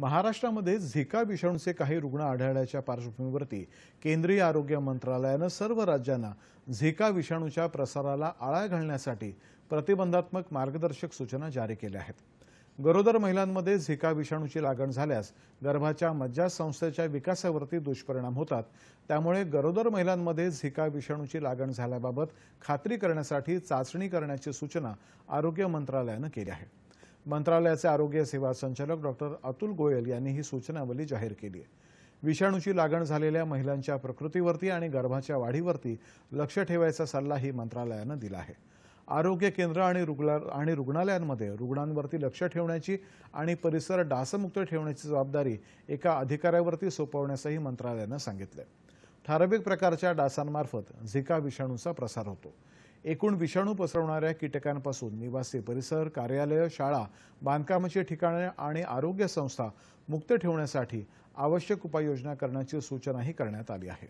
महाराष्ट्रामध्ये झिका विषाणूचे काही रुग्ण आढळल्याच्या पार्श्वभूमीवरती केंद्रीय आरोग्य मंत्रालयानं सर्व राज्यांना झिका विषाणूच्या प्रसाराला आळा घालण्यासाठी प्रतिबंधात्मक मार्गदर्शक सूचना जारी केल्या आहेत. गरोदर महिलांमध्ये झिका विषाणूची लागण झाल्यास गर्भाच्या मज्जासंस्थेच्या विकासावरती दुष्परिणाम होतात. त्यामुळे गरोदर महिलांमध्ये झिका विषाणूची लागण झाल्याबाबत खात्री करण्यासाठी चाचणी करण्याची सूचना आरोग्य मंत्रालयानं केली आहे. मंत्रालयाचे आरोग्य सेवा संचालक डॉक्टर अतुल गोयल यांनी ही सूचनावली जाहीर केली आहे. विषाणूची लागण झालेल्या महिलांच्या प्रकृतीवरती आणि गर्भाच्या वाढीवरती लक्ष ठेवायचा सल्लाही मंत्रालयानं दिला आहे. आरोग्य केंद्र आणि रुग्णा आणि रुग्णालयांमध्ये रुग्णांवरती लक्ष ठेवण्याची आणि परिसर डासमुक्त ठेवण्याची जबाबदारी एका अधिकाऱ्यावरती सोपवण्यासही मंत्रालयानं सांगितलंय. ठराविक प्रकारच्या डासांमार्फत झिका विषाणूचा प्रसार होतो. एकूण विषाणू पसरवणाऱ्या कीटकांपासून निवासी परिसर कार्यालय शाळा बांधकामाची ठिकाणे आणि आरोग्य संस्था मुक्त ठेवण्यासाठी आवश्यक उपाययोजना करण्याची सूचनाही करण्यात आली आहे.